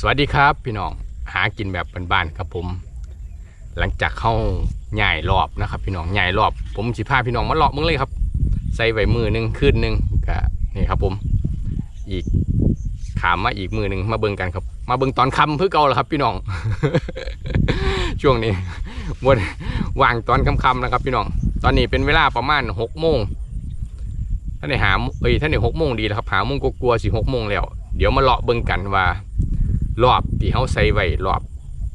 สวัสดีครับพี่น้องหากินแบบบ้านๆครับผม หลังจากเข้าใหญ่รอบนะครับ พี่น้องใหญ่รอบ ผมสิพาพี่น้องมาเลาะมึงเลยครับ ใส่ไว้มือหนึ่งคืนหนึ่งก็นี่ครับผม อีกขามมาอีกมือหนึ่งมาเบิ่งกันครับ มาเบิ่งตอนคำเพื่อเก่าแล้วครับ พี่น้อง ช่วงนี้วันว่างตอนค่ำๆนะครับ พี่น้อง ตอนนี้เป็นเวลาประมาณหกโมงท่านในหาเอ้ยท่านในหกโมงดีแล้วครับหาโมงกลัวสิหกโมงแล้ว เดี๋ยวมาเลาะเบิ่งกันว่า รอบที่เขาใส่ไว้รอบ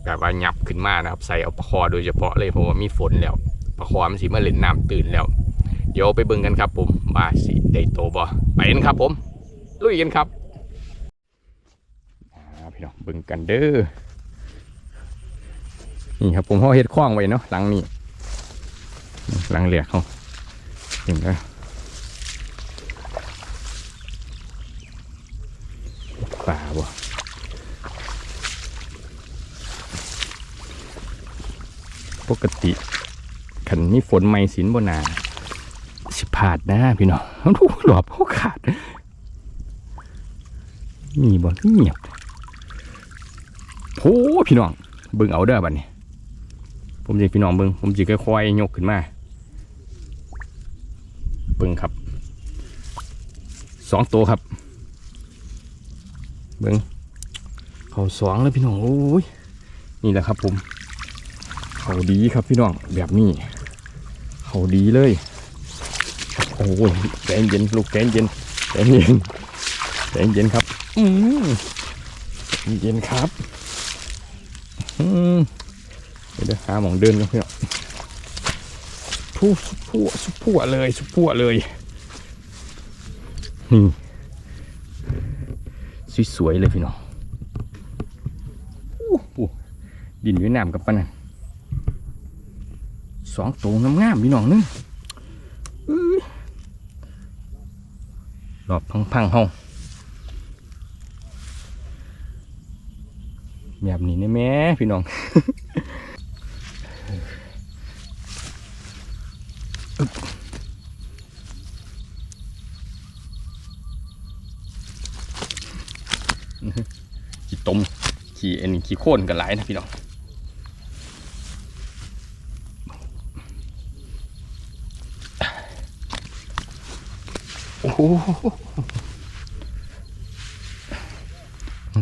แบบว่าหยับขึ้นมานะครับใส่เอาปลาคอโดยเฉพาะเลยเพราะว่ามีฝนแล้วปลาคอมันสิมาเล่นน้ำตื่นแล้ว เดี๋ยวไปเบิ่งกันครับผมว่าสิได้โตบ่ไปกันครับผมลุยกันครับพี่น้องเบิ่งกันเด้อนี่ครับผมเขาเฮ็ดคล้องไว้เนาะหลังนี้หลังเหลียกเขาเห็นไหมป่าบ่ ปกติขันมีฝนไม่สินบนาสิพลาดนะพี่น้องทุกหลอบเขาขาดมีบ่เงียบโอ้พี่น้องเบิ่งเอาเด้อบัดนี้ ผมจะพี่น้องเบิ่งผมจะค่อยๆยกขึ้นมาเบิ่งครับสองตัวครับ เบิ่งเขาสองแล้วพี่น้องโอ้ยนี่แหละครับผม เขาดีครับพี่น้องแบบนี้ เขาดีเลยโอ้ยใจเย็นลูกใจเย็นใจเย็นใจเย็นครับ อืมใจเย็นครับอืมเดี๋ยวหาหมองเดินกันพี่น้องผู้สุพัวสุพัวเลยสุพัวเลยนี่สวยๆเลยพี่น้องอู้หูดินอยู่ในน้ำกับปะนั่น สองตัวงามๆพี่น้องนึงอื้อบพังๆห้องแบบนี้นี่แม่พี่น้องขี้ตมขี้อันขี้โค่นกันหลายนะพี่น้อง โอ้โห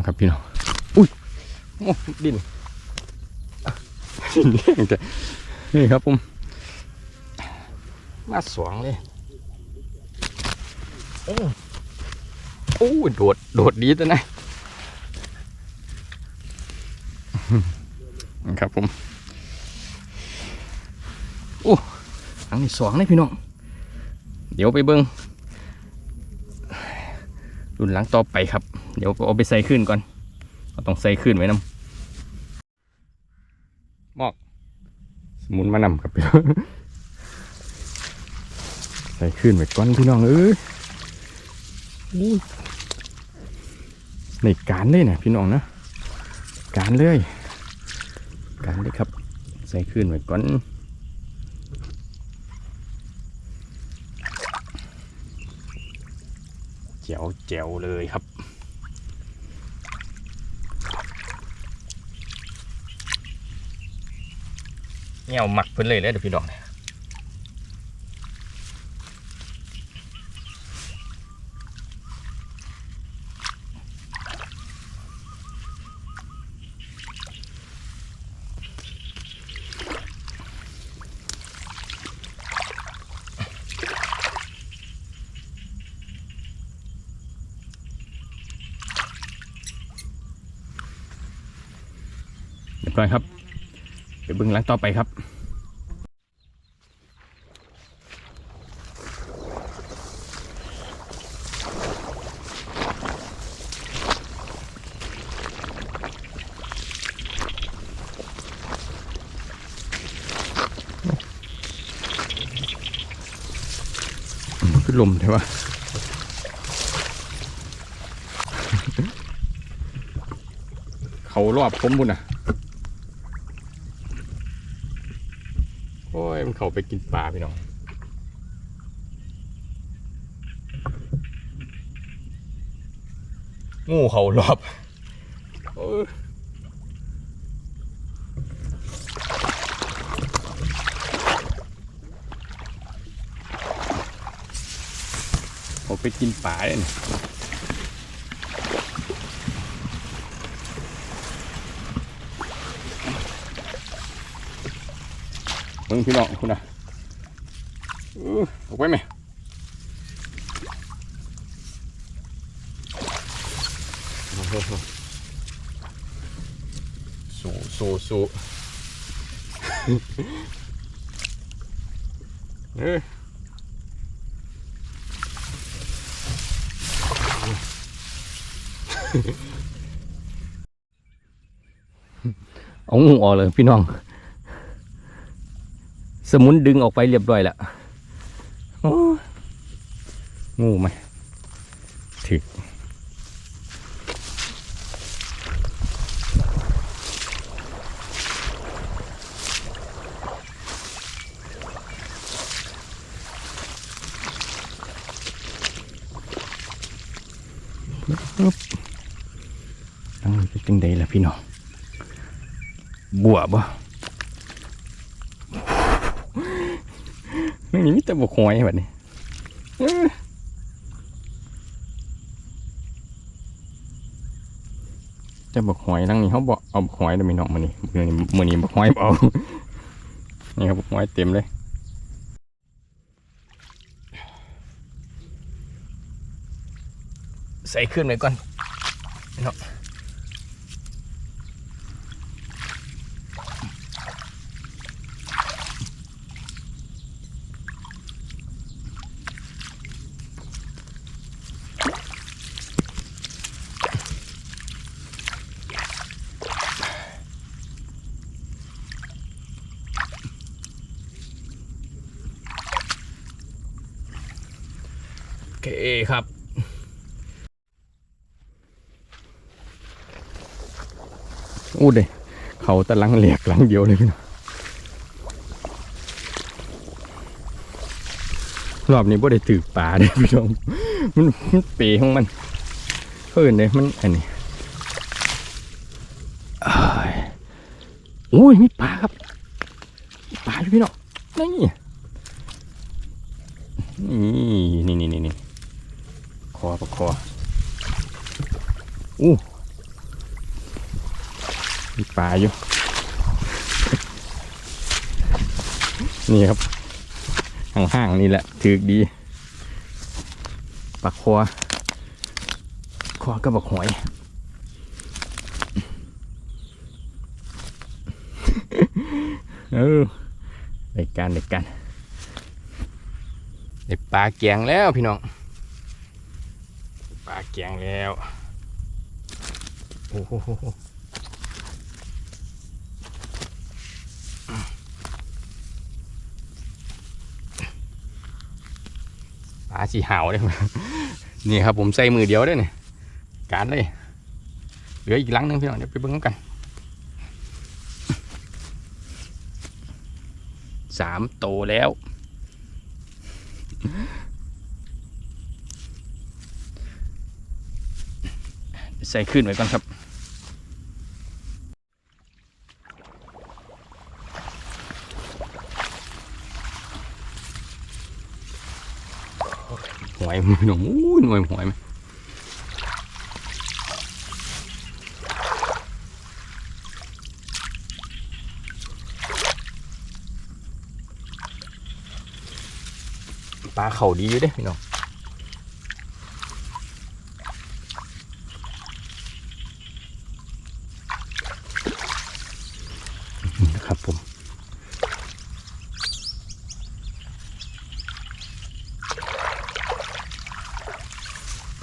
ครับพี่น้องอุ้ยโอ้ดินอะดินเลี้ยงแต่นี่ครับผมมาสวงเลยโอ้โอ้โดดโดดดีตัวนะครับผมโอ้อันนี้สองเลยพี่น้องเดี๋ยวไปเบิ้ง รุ่นหลังต่อไปครับ เดี๋ยวเอาไปใส่ขึ้นก่อนเราต้องใส่ขึ้นไว้นำมอก สมุนมานำครับพี่น้องใส่ขึ้นไว้ก่อนพี่น้องเอ้ยอู้ในการเลยนะพี่น้องนะการเลย การเลยครับ ใส่ขึ้นไว้ก่อน จ๋วแจ๋วเลยครับ เงี้ยวหมักเพิ่นเลยแลยเดี๋ยวพี่ดอกเนี่ย เรียบร้อยครับ ไปเบิ้งหลังต่อไปครับมันลมใช่ปะเขารอบผมบุญอะ โอ้ย มันเขาไปกินปลาพี่น้องงูเขารอบโอ้ยผมไปกินปลาเลย นี่มึงพี่น้องคุณนะอื้อออกไปไหมสู้สู้สู้เอ้ยเอางูออกเลยพี่น้อง สมุนดึงออกไปเรียบร้อยแล้วโอ้งูไหมถึกอันนี้เป็นจังใดล่ะพี่น้องบัวบ่ นี่มีแต่บกหอยแบบนี้จะบกหอยนั่งนี่เขาบอกเอาบกหอยเด้อพี่น้องมือนี้มือนี้มือนี้บกหอยบ่เอานี่ครับบกหอยเต็มเลยใส่ขึ้นไปก่อนพี่น้อง เคครับอู้เด้เขาตะลังเหลียกหลังเดียวเลยพี่น้องรอบนี้บ่ได้ถือป่าเด้พี่น้องมันมันเปของมันเพิ่นเลยมันอันนี้อ้ายโอ้ยมีปลาครับปลาอยู่พี่น้องนี่นี่นี่นี่นี่ คอปลาคออู้มีปลาอยู่ นี่ครับ ห่างๆนี่แหละถือดีปลาคอคอก็บักหอยเออเด็กกันเด็กกันเด็กปลาแกงแล้วพี่น้อง แกงแล้ว โอ้โหปลาสีหาวเลยนี่ครับผมใส่มือเดียวได้เนี่ยการเลย เหลืออีกลังหนึงพี่น้องเดี๋ยวไปเบิ่งกันสามโตแล้ว ใส่ขึ้นไว้ก่อนครับหวยมือหนุ่มหน่วยหวยไหมปลาเข่าดีอยู่เด้พี่น้องนี่นะครับผม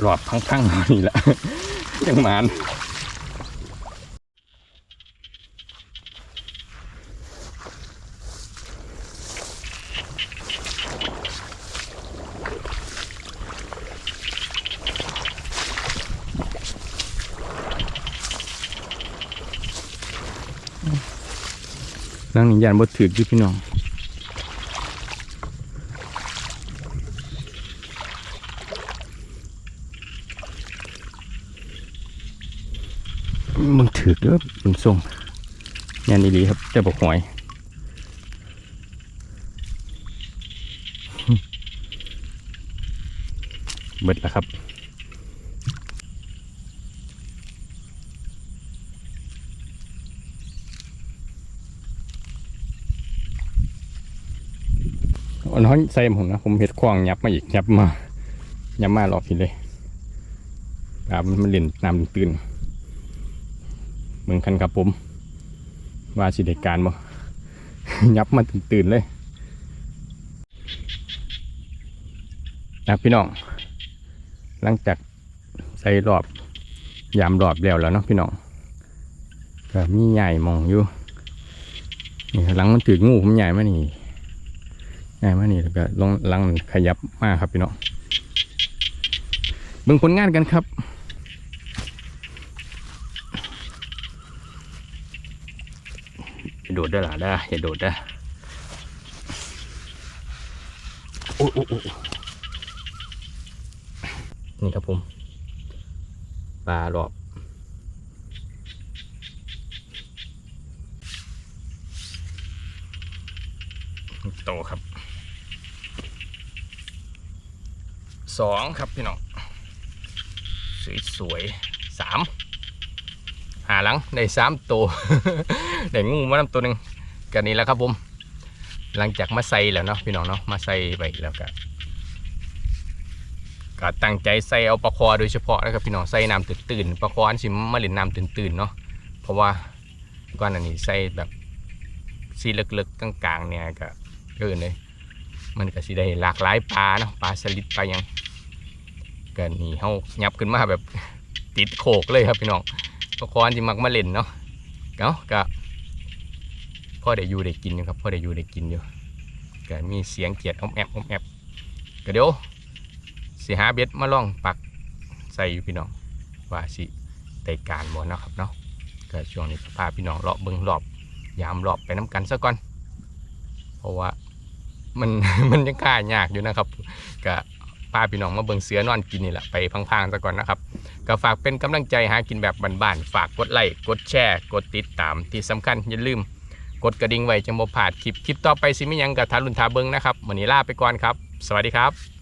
หลอดพังๆนี่แหละยังหมานนั่งนิยานบ่ถืออยู่พี่น้อง ถือเด้อบุญส่งงานดีๆครับแต่บอกหอยเบิดแล้วครับอันนั้นใส่ผมนะผมเห็ดควางยับมาอีกยับมายับมารอบพี่เลยปลามันเล่นน้ำตื่น เมืองคันครับผม ว่าสิเด็กการบ่ยับมาตื่นเลยนะพี่น้อง หลังจากใส่รอบยามรอบแล้วแล้วเนาะพี่น้องก็มีใหญ่มองอยู่นี่หลังมันถืองูผมใหญ่มานี่ใหญ่มานี่แล้วก็ลงหลังขยับมากครับพี่น้องเบิ่งผลงานกันครับ อย่า โดดได้หล่ะได้อย่าโดดได้โอ้โอ้โอ้โอ้นี่ครับผมปลารอบโตครับสองครับพี่น้อง สวยๆสาม หาหลังได้สามตัวได้งูมาน้ำตัวหนึ่งกันนี้แหล้วครับผมหลังจากมาใส่แล้วเนาะพี่น้องเนาะมาใส่ไปแล้วก็ก็ตั้งใจใส่เอาปลาคอโดยเฉพาะนะครับพี่น้องใส่น้ำตื่นตื่นๆปลาคออันสิมาเล่นน้ำตื่นตื่นๆเนาะเพราะว่าก่อนอันนี้ใส่แบบสีเลึกๆกลางๆเนี่ยก็เกินเลยมันก็สิได้หลากหลายปลาเนาะปลาสลิดปลายังกันนี่เฮายับขึ้นมาแบบติดโขกเลยครับพี่น้อง ปลาคอนที่มักมาเล่นเนาะเนาะก็พ่อได้อยู่ได้กินอยู่ครับพ่อได้อยู่ได้กินอยู่ก็มีเสียงเกียดอ้อมแอบอ้อมแอบก็เดี๋ยวสิหาเบ็ดมาล่องปักใส่อยู่พี่น้องว่าสิได้การบ่นะครับเนาะก็ช่วงนี้พาพี่น้องเลาะเบิ่งรอบยามรอบไปน้ำกันซะก่อน เพราะว่ามันมันยังค่ายากอยู่นะครับก็าพี่น้องมาเบิ่งเสือนอนกินนี่แหละไปพังๆซะก่อนนะครับก็ฝากเป็นกำลังใจหากินแบบบ้านๆฝากกดไลค์กดแชร์กดติดตามที่สำคัญอย่าลืม กดกระดิ่งไว้จังบ่พลาดคลิปคลิปต่อไปสิมีหยังกับทารุนทาเบิงนะครับวันนี้ลาไปก่อนครับ สวัสดีครับ